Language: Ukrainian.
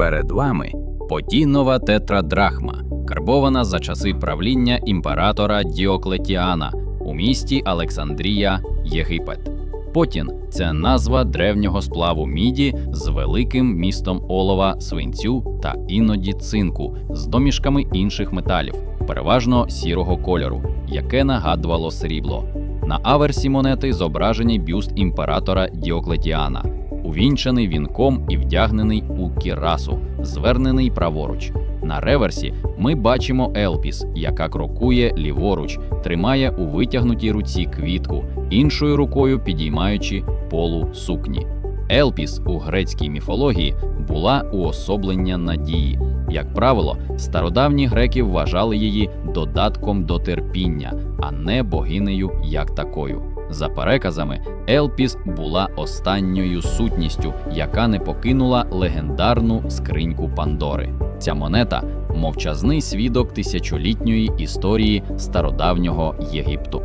Перед вами подійнова тетрадрахма, карбована за часи правління імператора Діоклетіана у місті Олександрія, Єгипет. Потін це назва древнього сплаву міді з великим містом олова, свинцю та іноді цинку з домішками інших металів, переважно сірого кольору, яке нагадувало срібло. На аверсі монети зображений бюст імператора Діоклетіана, увінчаний вінком і вдягнений у кірасу, звернений праворуч. На реверсі ми бачимо Елпіс, яка крокує ліворуч, тримає у витягнутій руці квітку, іншою рукою підіймаючи полу сукні. Елпіс у грецькій міфології була уособлення надії. Як правило, стародавні греки вважали її додатком до терпіння, а не богинею як такою. За переказами, Елпіс була останньою сутністю, яка не покинула легендарну скриньку Пандори. Ця монета мовчазний свідок тисячолітньої історії стародавнього Єгипту.